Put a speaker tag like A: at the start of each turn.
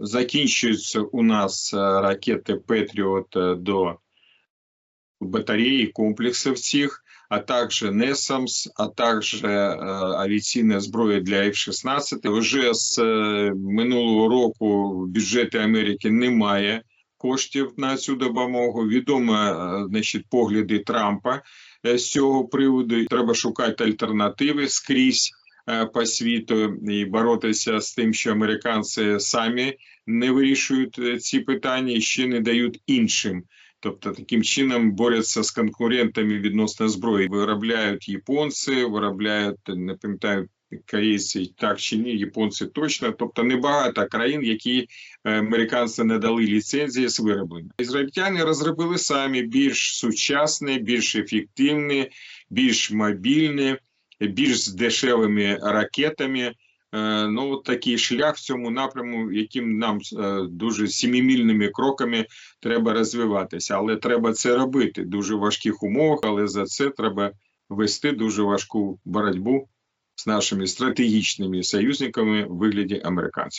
A: закінчуються у нас е, ракети Петріот е, до батареї, комплексів цих, а також NESAMS, а також е, авіаційна зброя для F-16. Вже з минулого року в бюджеті Америки немає коштів на цю допомогу. Відомо погляди Трампа з цього приводу. Треба шукати альтернативи скрізь по світу і боротися з тим, що американці самі не вирішують е, ці питання і ще не дають іншим. Тобто таким чином борються з конкурентами відносно зброї. Виробляють японці, виробляють не пам'ятаю корейці так чи ні, японці точно. Тобто небагато країн, які е, американці не дали ліцензії з вироблення. Ізраїльтяни розробили самі більш сучасні, більш ефективні, більш мобільні, більш дешевими ракетами. Е, Ну, от такий шлях в цьому напряму, яким нам е, дуже сімімільними кроками треба розвиватися, але треба це робити в дуже важких умовах. Але за це треба вести дуже важку боротьбу з нашими стратегічними союзниками в вигляді американців.